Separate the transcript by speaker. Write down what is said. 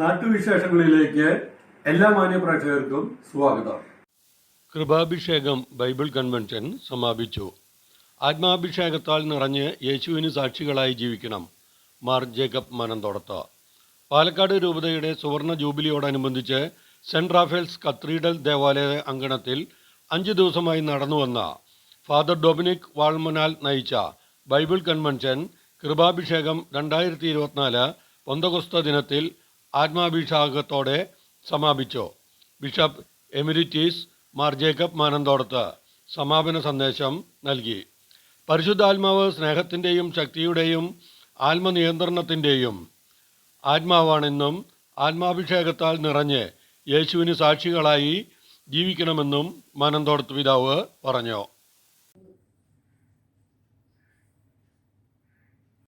Speaker 1: നാട്ടുവിശേഷങ്ങളിലേക്ക് എല്ലാ മാന്യപ്രേക്ഷകർക്കും സ്വാഗതം.
Speaker 2: കൃപാഭിഷേകം Bible convention സമാപിച്ചു. ആത്മാഭിഷേകത്താൽ നിറഞ്ഞ് യേശുവിന് സാക്ഷികളായി ജീവിക്കണം മാർ ജേക്കബ് മനന്തോടത്ത്. പാലക്കാട് രൂപതയുടെ സുവർണ ജൂബിലിയോടനുബന്ധിച്ച് സെന്റ് റാഫേൽസ് കത്രീഡൽ ദേവാലയ അങ്കണത്തിൽ അഞ്ച് ദിവസമായി നടന്നുവന്ന ഫാദർ ഡൊമിനിക് വാൾമനാൽ നയിച്ച ബൈബിൾ കൺവെൻഷൻ കൃപാഭിഷേകം രണ്ടായിരത്തി ഇരുപത്തിനാല് പൊന്തകൊസ്ത ദിനത്തിൽ ആത്മാഭിഷേകത്തോടെ സമാപിച്ചു. Bishop emeritus Mar Jacob Manathodath സമാപന സന്ദേശം നൽകി. പരിശുദ്ധാത്മാവ് സ്നേഹത്തിന്റെയും ശക്തിയുടെയും ആത്മനിയന്ത്രണത്തിന്റെയും ആത്മാവാണെന്നും ആത്മാഭിഷേകത്താൽ നിറഞ്ഞ് യേശുവിന് സാക്ഷികളായി ജീവിക്കണമെന്നും മാനന്തോടത്ത് പിതാവ് പറഞ്ഞു.